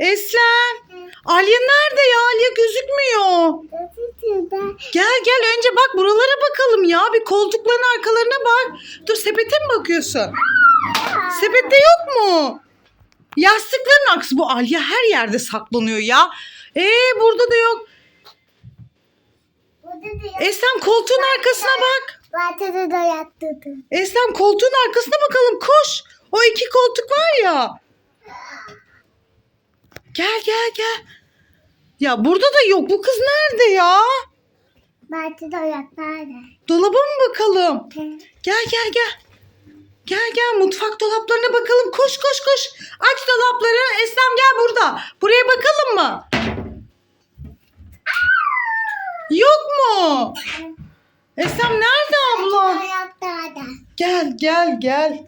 Eslem. Alya nerede ya? Alya gözükmüyor. Gel gel önce bak buralara bakalım ya. Bir koltukların arkalarına bak. Dur sepete mi bakıyorsun? Sepette yok mu? Yastıkların aksı bu Alya her yerde saklanıyor ya. Ee burada da yok. Eslem koltuğun arkasına bak. Bahçede de yattırdı. Eslem koltuğun arkasına bakalım koş. O iki koltuk var ya. Gel gel gel. Ya burada da yok. Bu kız nerede ya? Bahçede yattırdı. Dolaba mı bakalım? Gel gel gel. Gel gel mutfak dolaplarına bakalım. Koş koş koş. Aç dolapları. Eslem gel burada. Buraya bakalım mı? Yok mu? Eslem nerede abla? Yattırdı. Gel gel gel.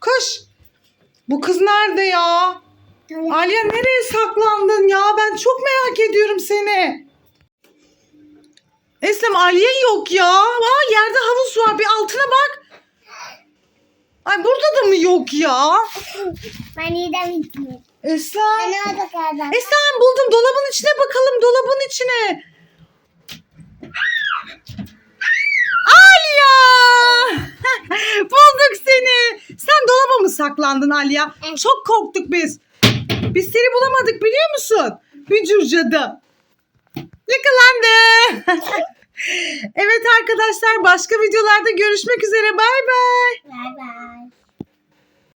Koş. Bu kız nerede ya? Alya nereye saklandın ya? Ben çok merak ediyorum seni. Eslem Alya yok ya. Aa, yerde havuz var. Bir altına bak. Ay burada da mı yok ya? Ben bitmiyor. Eslem. Ben orada kaldım. Eslem buldum. Dolabın içine bakalım. Dolabın içine. Alya! Bulduk seni. Sen dolaba mı saklandın? Evet. Çok korktuk biz. Biz seni bulamadık biliyor musun? Hücür cadı. Yakalandı. evet arkadaşlar başka videolarda görüşmek üzere. Bay bay.